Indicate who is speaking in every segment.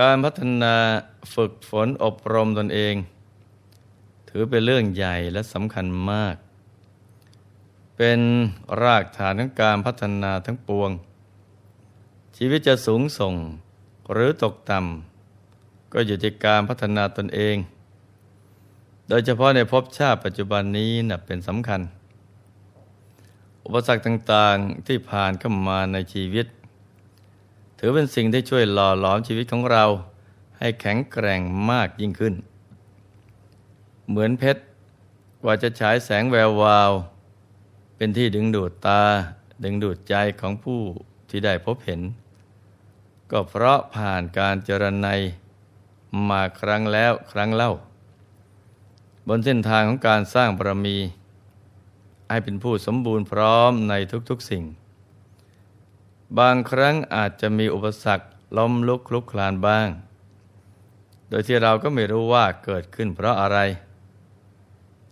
Speaker 1: การพัฒนาฝึกฝนอบรมตนเอง ถือเป็นเรื่องใหญ่และสำคัญมาก เป็นรากฐานของการพัฒนาทั้งปวง ชีวิตจะสูงส่งหรือตกต่ำก็อยู่ที่การพัฒนาตนเอง โดยเฉพาะในภพชาติปัจจุบันนี้นะเป็นสำคัญ อุปสรรคต่างๆที่ผ่านเข้ามาในชีวิต ถือเป็นสิ่งที่ช่วยหล่อหลอมชีวิตของเรา ให้แข็งแกร่งมากยิ่งขึ้น เหมือนเพชรกว่าจะฉายแสงแวววาว เป็นที่ดึงดูดตา ดึงดูดใจของผู้ที่ได้พบเห็น ก็เพราะผ่านการเจรไนมาครั้งแล้วครั้งเล่า บนเส้นทางของการสร้างบารมี ให้เป็นผู้สมบูรณ์พร้อมในทุกๆสิ่ง บางครั้งอาจจะมีอุปสรรคล้มลุกคลุกคลานบ้าง โดยที่เราก็ไม่รู้ว่าเกิดขึ้นเพราะอะไร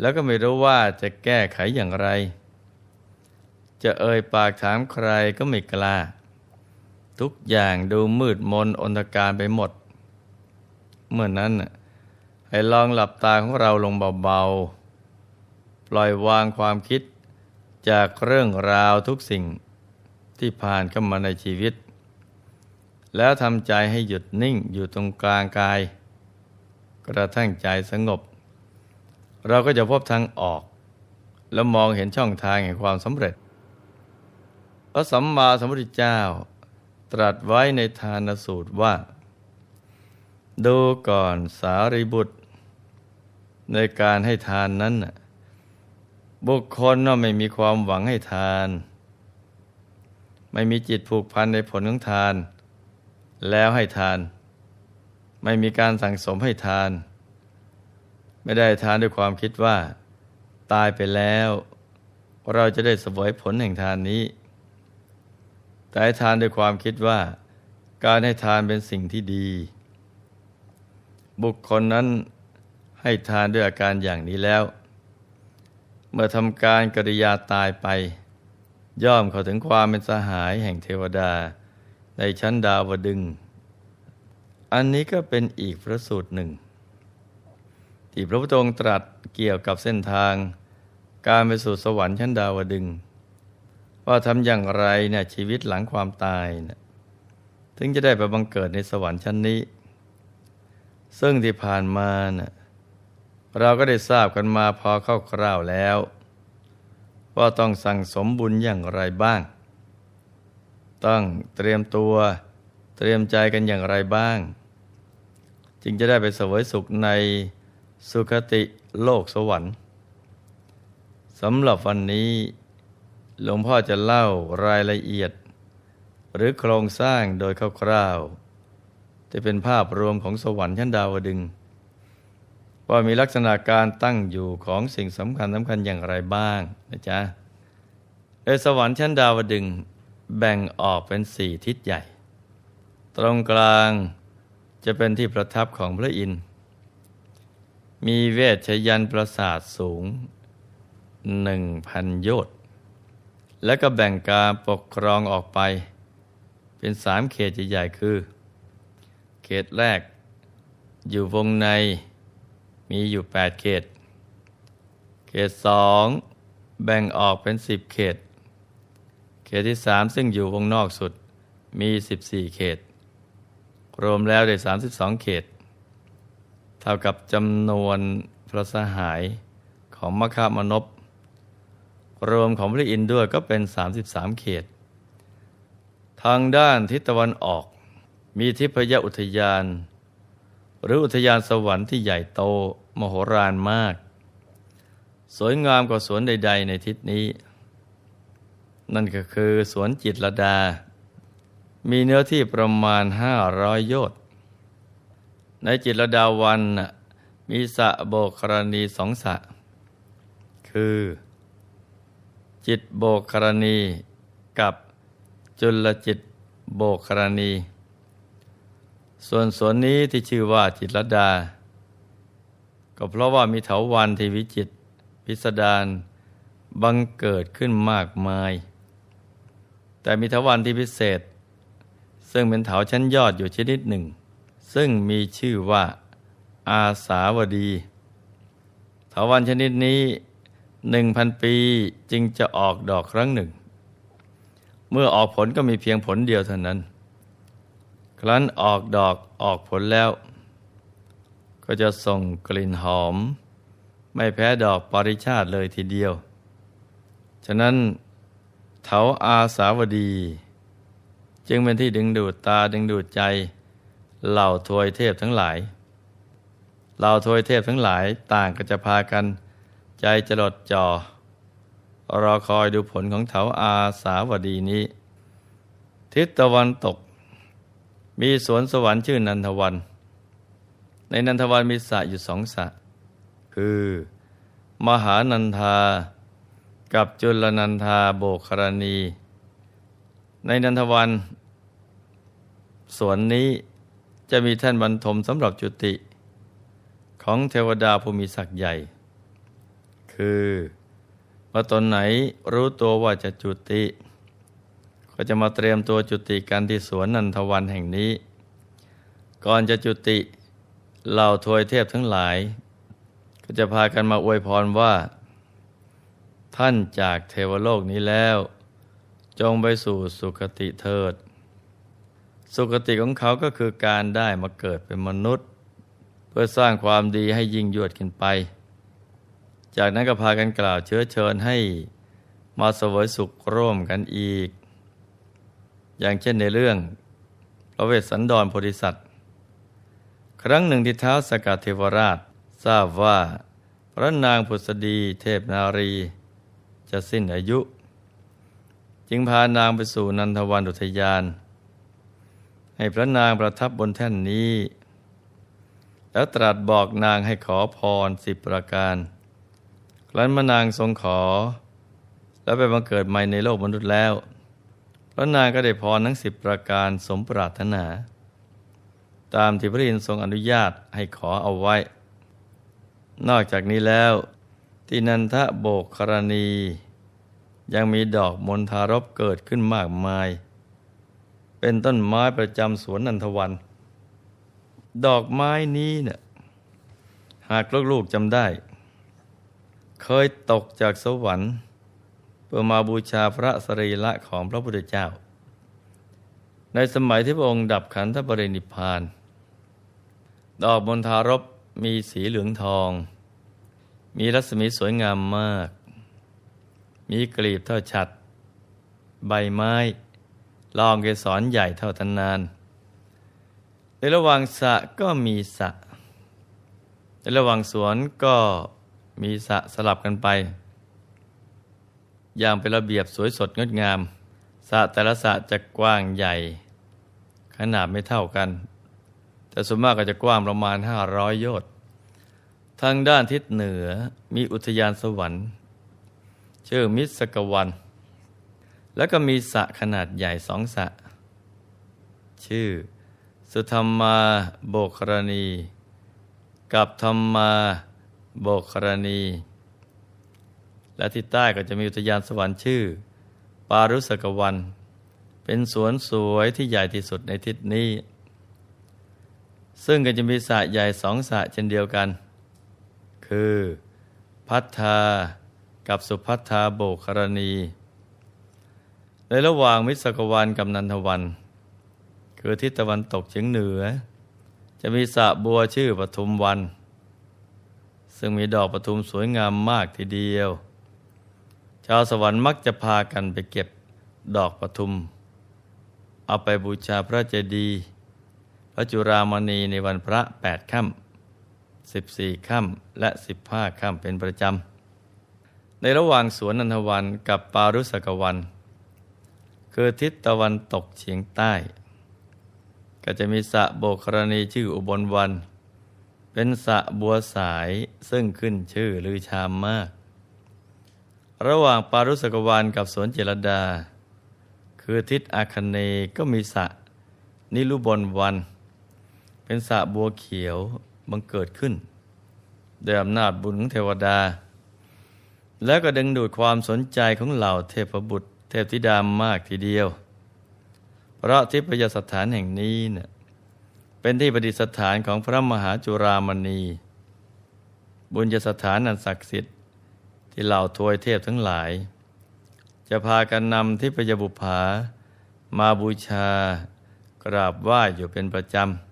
Speaker 1: แล้วก็ไม่รู้ว่าจะแก้ไขอย่างไร จะเอ่ยปากถามใครก็ไม่กล้า ทุกอย่างดูมืดมนอนตการไปหมด เมื่อนนั้นให้ลองหลับตาของเราลงเบาๆ ปล่อยวางความคิดจากเรื่องราวทุกสิ่ง ที่ผ่านเข้ามาในชีวิต แล้วทำใจให้หยุดนิ่งอยู่ตรงกลางกาย กระทั่งใจสงบ เราก็จะพบทางออก แล้วมองเห็นช่องทางแห่งความสำเร็จ พระสัมมาสัมพุทธเจ้า ตรัสไว้ในทานสูตรว่า ดูก่อนสารีบุตร ในการให้ทานนั้น บุคคลน่ไม่มีความหวังให้ทาน ไม่มีจิตผูกพันในผลของทาน แล้วให้ทาน ไม่มีการสั่งสมให้ทาน ไม่ได้ทานด้วยความคิดว่า ตายไปแล้ว เราจะได้สวยผลแห่งทานนี้ แต่ให้ทานด้วยความคิดว่า การให้ทานเป็นสิ่งที่ดี บุคคลนั้นให้ทานด้วยอาการอย่างนี้แล้ว เมื่อทำการกริยาตายไป ย่อมเข้าถึงความเป็นสหายแห่งเทวดา ในชั้นดาวดึง อันนี้ก็เป็นอีกพระสูตรหนึ่ง ที่พระพุทธองค์ตรัสเกี่ยวกับเส้นทาง การไปสู่สวรรค์ชั้นดาวดึง ว่าทำอย่างไรเนี่ยชีวิตหลังความตายเนี่ยถึงจะได้ไปบังเกิดในสวรรค์ชั้นนี้ ซึ่งที่ผ่านมาน่ะเราก็ได้ทราบกันมาพอเข้าคร่าวแล้ว ว่าต้องสั่งสมบุญอย่างไรบ้าง ต้องเตรียมตัวเตรียมใจกันอย่างไรบ้าง จึงจะได้ไปเสวยสุขในสุคติโลกสวรรค์สำหรับวันนี้ หลวงพ่อจะเล่ารายละเอียด หรือโครงสร้างโดยคร่าวๆจะเป็นภาพรวมของสวรรค์ชั้นดาวดึงส์ ว่ามีลักษณะการตั้งอยู่ของสิ่งสำคัญสำคัญอย่างไรบ้างนะจ๊ะเอสวรรค์ชั้นดาวดึงแบ่งออกเป็นสี่ทิศใหญ่ ตรงกลางจะเป็นที่ประทับของพระอินทร์มีเวชยันประสาทสูงหนึ่งพันโยชน์และก็แบ่งการปกครองออกไป เป็นสามเขตใหญ่ๆคือ เขตแรกอยู่วงใน มีอยู่แปดเขต เขตสองแบ่งออกเป็นสิบเขต เขตที่สามซึ่งอยู่วงนอกสุดมีสิบสี่เขต รวมแล้วได้สามสิบสองเขต เท่ากับจำนวนพระสหายของมคามนพรวมของพระอินทร์ด้วยก็เป็น 33 เขต ทางด้านทิศตะวันออก มีทิพยอุทยาน หรืออุทยานสวรรค์ที่ใหญ่โต มโหฬารมาก สวยงามกว่าสวนใด ๆ ในทิศนี้ นั่นก็คือสวนจิตรดา มีเนื้อที่ประมาณ500โยชน์ในจิตรดาวันมีสะโบกรณีสองสะ คือ จิตโบกรณีกับจุลจิตโบกรณี ส่วนสวนนี้ที่ชื่อว่าจิตรดา ก็เพราะว่ามีเถาวันที่วิจิตพิสดารบังเกิดขึ้นมากมาย แต่มีเถาวันที่พิเศษ ซึ่งเป็นเถาชั้นยอดอยู่ชนิดหนึ่ง ซึ่งมีชื่อว่าอาสาวดีเถาวันชนิดนี้หนึ่งพันปีจึงจะออกดอกครั้งหนึ่ง เมื่อออกผลก็มีเพียงผลเดียวเท่านั้น ครั้นออกดอกออกผลแล้ว ก็จะส่งกลิ่นหอม ไม่แพ้ดอกปริชาติเลยทีเดียว ฉะนั้นเถาอาสาวดี จึงเป็นที่ดึงดูดตาดึงดูดใจ เหล่าทวยเทพทั้งหลาย เหล่าทวยเทพทั้งหลายต่างก็จะพากันใจจะลดจอรอคอยดูผลของเถาอาสาวดีนี้ ทิศตะวันตก มีสวนสวรรค์ชื่อนันทวัน ในนันทวันมีสระอยู่สองสระคือ มหานันทา กับจุลนันทาโบกครณี ในนันทวันสวนนี้จะมีท่านบรรทมสำหรับจุติ ของเทวดาผู้มีศักย์ใหญ่ คือเมื่อตนไหนรู้ตัวว่าจะจุติ ก็จะมาเตรียมตัวจุติกันที่สวนนันทวันแห่งนี้ ก่อนจะจุติ เหล่าทวยเทพทั้งหลาย ก็จะพากันมาอวยพรว่า ท่านจากเทวโลกนี้แล้ว จงไปสู่สุคติเถิด สุคติของเขาก็คือการได้มาเกิดเป็นมนุษย์ เพื่อสร้างความดีให้ยิ่งยวดขึ้นไป จากนั้นก็พากันกล่าวเชื้อเชิญให้มาสวยสุขร่วมกันอีก อย่างเช่นในเรื่องพระเวสสันดรโพธิสัตว์ ครั้งหนึ่งที่เท้าสกัดเทวราชทราบว่า พระนางพุทธดีเทพนารี จะสิ้นอายุ จึงพานางไปสู่นันทวันอุทยาน ให้พระนางประทับบนแท่นนี้ แล้วตรัสบอกนางให้ขอพรสิบประการ ครั้นมานางทรงขอ แล้วไปบังเกิดใหม่ในโลกมนุษย์แล้ว พระนางก็ได้พรทั้งสิบประการสมปรารถนา ตามที่พระอินทร์ทรงอนุญาตให้ขอเอาไว้ นอกจากนี้แล้วที่นันทะโบกครณี ยังมีดอกมณฑารบเกิดขึ้นมากมาย เป็นต้นไม้ประจำสวนนันทวัน ดอกไม้นี้เนี่ยหากลูกๆจำได้ เคยตกจากสวรรค์เพื่อมาบูชาพระสรีระของพระพุทธเจ้า ในสมัยที่พระองค์ดับขันธปรินิพาน ดอกมณฑารบมีสีเหลืองทอง มีรัศมีสวยงามมาก มีกลีบเท่าฉัด ใบไม้ลองเกสรใหญ่เท่าทันนาน ในระหว่างสะก็มีสะ ในระหว่างสวนก็มีสะสลับกันไป อย่างเป็นระเบียบสวยสดงดงาม สะแต่ละสะจะกว้างใหญ่ ขนาดไม่เท่ากัน แต่ส่วนมากก็จะกว้างประมาณห้าร้อยโยชน์ทางด้านทิศเหนือมีอุทยานสวรรค์ ชื่อมิสกวัน แล้วก็มีสระขนาดใหญ่สองสระชื่อ สุธรรมาโบกรณี กับธรรมาโบกรณี และที่ใต้ก็จะมีอุทยานสวรรค์ชื่อ ปารุสกวัน เป็นสวนสวยที่ใหญ่ที่สุดในทิศนี้ ซึ่งก็จะมีสระใหญ่สองสระเช่นเดียวกัน คือพัทธากับสุพัทธาโบกรณี ในระหว่างมิสกวันกับนันทวัน คือทิศตะวันตกเฉียงเหนือ จะมีสระบัวชื่อปทุมวัน ซึ่งมีดอกปทุมสวยงามมากทีเดียว ชาวสวรรค์มักจะพากันไปเก็บดอกปทุม เอาไปบูชาพระเจดีย์ พระจุรามณีในวันพระแปดค่ำสิบสี่ค่ำและสิบห้าค่ำเป็นประจำ ในระหว่างสวนนันทวันกับปารุสกวัน คือทิศตะวันตกเฉียงใต้ ก็จะมีสระโบกรณีชื่ออุบลวัน เป็นสะบัวสายซึ่งขึ้นชื่อลือชามมาก ระหว่างปารุสกวานกับสวนเจรดา คือทิศอาคเนก็มีสะนิรุบลวัน เป็นสะบัวเขียวบังเกิดขึ้นด้วยอำนาจบุญของเทวดา แล้วก็ดึงดูดความสนใจของเหล่าเทพบุตร เทพธิดามากทีเดียว เพราะทิพยสถานแห่งนี้เนะี่ยเป็นที่ประดิษฐานของพระมหาจุรามณี บุญญสถานอันศักดิ์สิทธิ์ ที่เหล่าทวยเทพทั้งหลาย จะพากันนำทิพยบุภามาบูชากราบไหว้อยู่เป็นประจำ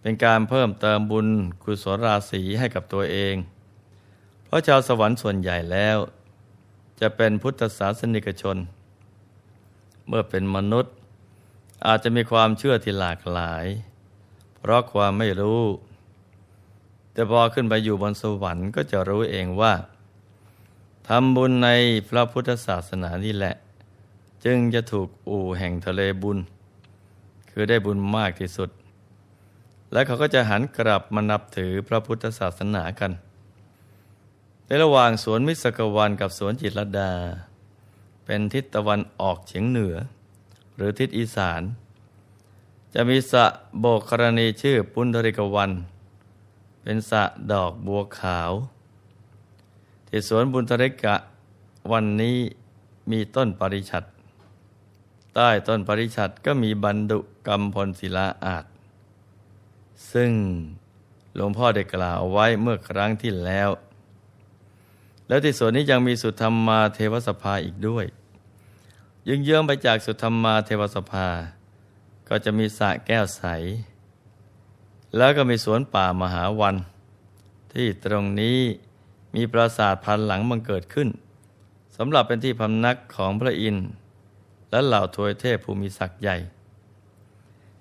Speaker 1: เป็นการเพิ่มเติมบุญกุศลราศีให้กับตัวเอง เพราะชาวสวรรค์ส่วนใหญ่แล้ว จะเป็นพุทธศาสนิกชน เมื่อเป็นมนุษย์ อาจจะมีความเชื่อที่หลากหลาย เพราะความไม่รู้ แต่พอขึ้นไปอยู่บนสวรรค์ก็จะรู้เองว่าทำบุญในพระพุทธศาสนานี่แหละ จึงจะถูกอู่แห่งทะเลบุญ คือได้บุญมากที่สุด และเขาก็จะหันกลับมานับถือพระพุทธศาสนากัน ในระหว่างสวนมิสกวันกับสวนจิตรดา เป็นทิศตะวันออกเฉียงเหนือ หรือทิศอีสาน จะมีสะโบกกรณีชื่อปุณธริกวัน เป็นสะดอกบัวขาว ที่สวนบุญทริกะวันนี้มีต้นปริชัดใต้ต้นปริชัดก็มีบรรดุกรรมพลศิลาอาจ ซึ่งหลวงพ่อได้กล่าวเอาไว้เมื่อครั้งที่แล้ว แล้วที่สวนนี้ยังมีสุธรรมาเทวสภาอีกด้วย ยึงเยื้องไปจากสุธรรมมาเทวสภา ก็จะมีสระแก้วใส แล้วก็มีสวนป่ามหาวัน ที่ตรงนี้มีปราสาทพันหลังบังเกิดขึ้นสำหรับเป็นที่พำนักของพระอินทร์และเหล่าทวยเทพภูมิศักดิ์ใหญ่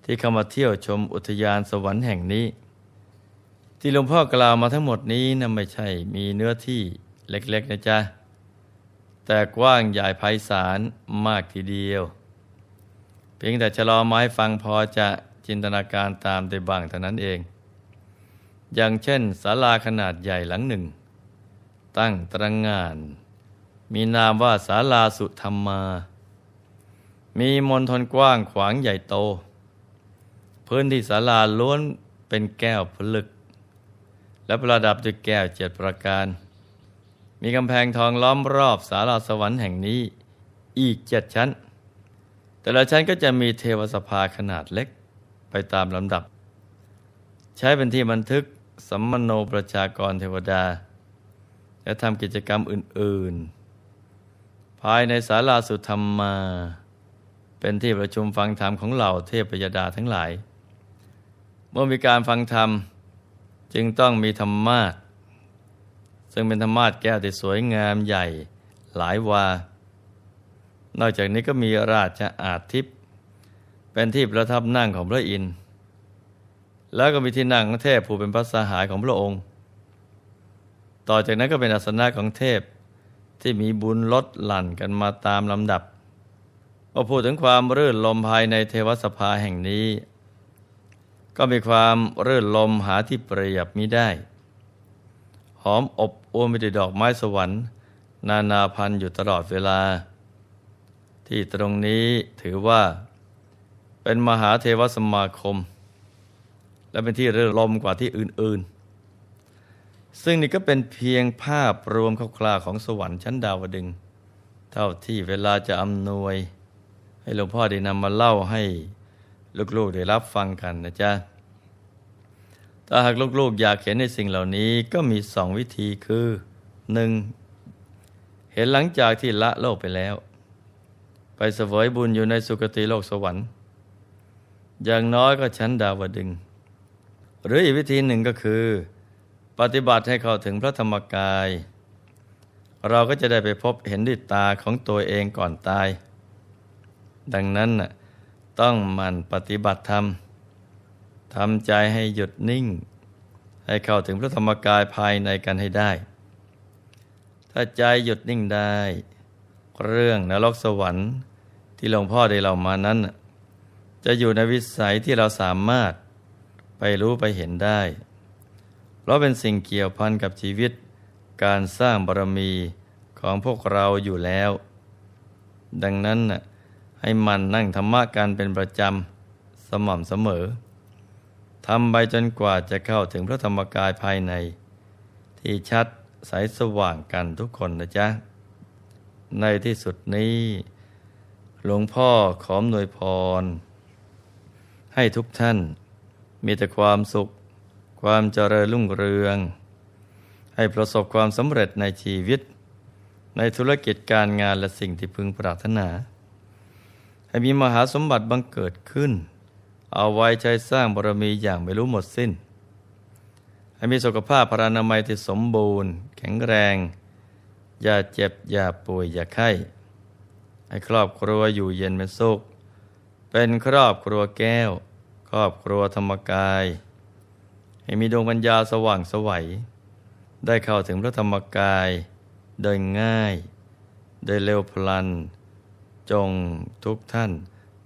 Speaker 1: ที่เข้ามาเที่ยวชมอุทยานสวรรค์แห่งนี้ ที่หลวงพ่อกล่าวมาทั้งหมดนี้นะไม่ใช่มีเนื้อที่เล็กๆนะจ๊ะ แต่กว้างใหญ่ไพศาลมากทีเดียว เพียงแต่จะรอไม้ฟังพอจะจินตนาการตามได้บ้างเท่านั้นเอง อย่างเช่นศาลาขนาดใหญ่หลังหนึ่ง ตั้งตระงงาน มีนามว่าศาลาสุธรรมา มีมณฑลกว้างขวางใหญ่โต พื้นที่ศาลาล้วนเป็นแก้วผลึก และประดับด้วยแก้วเจ็ดประการ มีกำแพงทองล้อมรอบศาลาสวรรค์แห่งนี้อีกเจ็ดชั้น แต่ละชั้นก็จะมีเทวสภาขนาดเล็กไปตามลำดับ ใช้เป็นที่บันทึกสัมมโนประชากรเทวดา และทำกิจกรรมอื่น ๆ ภายในศาลาสุธรรมมา เป็นที่ประชุมฟังธรรมของเหล่าเทพยดาทั้งหลาย เมื่อมีการฟังธรรม จึงต้องมีธรรมาทซึ่งเป็นธรรมาทแก้วที่สวยงามใหญ่หลายวา นอกจากนี้ก็มีราชอาทิพย์เป็นที่ประทับนั่งของพระอินทร์ แล้วก็มีที่นั่งของเทพผู้เป็นพระสหายของพระองค์ ต่อจากนั้นก็เป็นอาสนะของเทพที่มีบุญลดหลั่นกันมาตามลำดับพอพูดถึงความรื่นลมภายในเทวสภาแห่งนี้ ก็มีความเรื่นลมหาที่เปรียบมิได้ หอมอบอวลไปด้วยดอกไม้สวรรค์ นานาพันธุ์อยู่ตลอดเวลา ที่ตรงนี้ถือว่า เป็นมหาเทวสมาคม และเป็นที่เรื่นลมกว่าที่อื่น ๆ ซึ่งนี่ก็เป็นเพียงภาพรวมคร่าวๆของสวรรค์ชั้นดาวดึง เท่าที่เวลาจะอำนวย ให้หลวงพ่อได้นำมาเล่าให้ ลูกๆได้รับฟังกันนะจ๊ะถ้าหากลูกๆ อยากเห็นในสิ่งเหล่านี้ก็มีสองวิธีคือหนึ่งเห็นหลังจากที่ละโลกไปแล้ว ไปเสวยบุญอยู่ในสุคติโลกสวรรค์ อย่างน้อยก็ชั้นดาวดึง หรืออีกวิธีหนึ่งก็คือ ปฏิบัติให้เข้าถึงพระธรรมกาย เราก็จะได้ไปพบเห็นด้วยตาของตัวเองก่อนตาย ดังนั้นน่ะ ต้องมันปฏิบัติธรรมทำใจให้หยุดนิ่ง ให้เข้าถึงพระธรรมกายภายในกันให้ได้ ถ้าใจหยุดนิ่งได้ เรื่องนรกสวรรค์ที่หลวงพ่อได้เล่ามานั้น จะอยู่ในวิสัยที่เราสามารถไปรู้ไปเห็นได้พราะเป็นสิ่งเกี่ยวพันกับชีวิต การสร้างบารมีของพวกเราอยู่แล้ว ดังนั้น ให้มันนั่งธรรมะการเป็นประจำ สม่ำเสมอทำไปจนกว่าจะเข้าถึงพระธรรมกายภายใน ที่ชัดใสสว่างกันทุกคนนะจ๊ะ ในที่สุดนี้ หลวงพ่อขอมหน่วยพร ให้ทุกท่าน มีแต่ความสุข ความเจริญรุ่งเรือง ให้ประสบความสำเร็จในชีวิต ในธุรกิจการงานและสิ่งที่พึงปรารถนา ให้มีมหาสมบัติบังเกิดขึ้น เอาไว้ใช้สร้างบารมีอย่างไม่รู้หมดสิ้น ให้มีสุขภาพพรานามัยที่สมบูรณ์ แข็งแรง อย่าเจ็บ อย่าป่วย อย่าไข้ ให้ครอบครัวอยู่เย็นเป็นสุข เป็นครอบครัวแก้ว ครอบครัวธรรมกาย ให้มีดวงปัญญาสว่างสวัย ได้เข้าถึงพระธรรมกาย โดยง่าย โดยเร็วพลัน จงทุกท่าน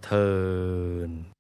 Speaker 1: เทิน